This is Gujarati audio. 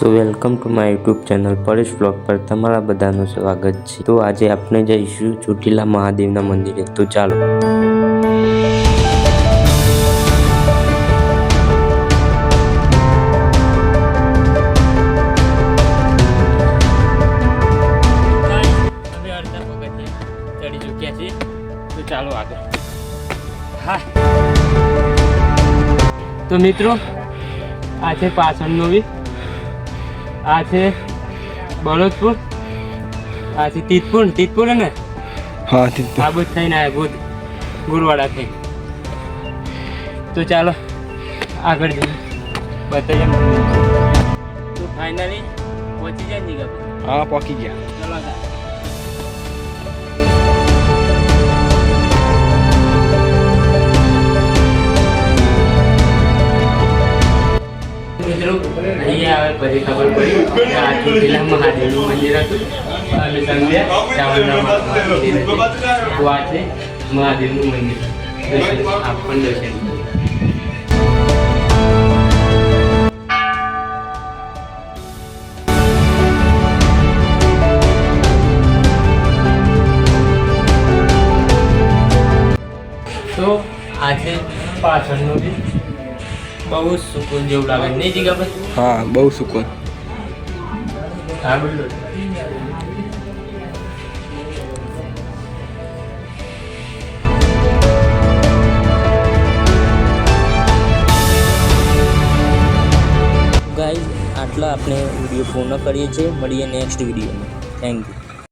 So welcome to my YouTube channel Paresh blog પર તમારા બધાનું સ્વાગત છે. તો આજે આપણે જઈશું ચોટીલા મહાદેવના મંદિરે. તો ચાલો. ચડી ચૂક્યા છીએ ચાલો તો મિત્રો, આજે પાછળનો વી આ છે બળદપુર. આ છે તીતપુર તીતપુર ને? હા તીતપુર. આ બધું થઈને આવ્યા ગુદ ગુરવાડા થઈ તો ચાલો આગળ જઈએ. બતાવીએ તો ફાઇનલી પહોંચી જાય ને હા પહોંચી ગયા. ચલો મિત્રો અહીંયા આવે, પછી ખબર પડી કે આ ચોટીલા મહાદેવનું મંદિર હતું અને હતું. આ છે મહાદેવનું મંદિર આપણને આપ પણ દર્શન. તો આજે પાછળનું બી બહુ સુકૂન જેવું લાગે. નહીં જીગા પર હા બહુ સુકૂન. ગાઈઝ આટલા આપણે વીડિયો પૂર્ણ કરીએ છીએ. મળીએ નેક્સ્ટ વિડીયોમાં. Thank you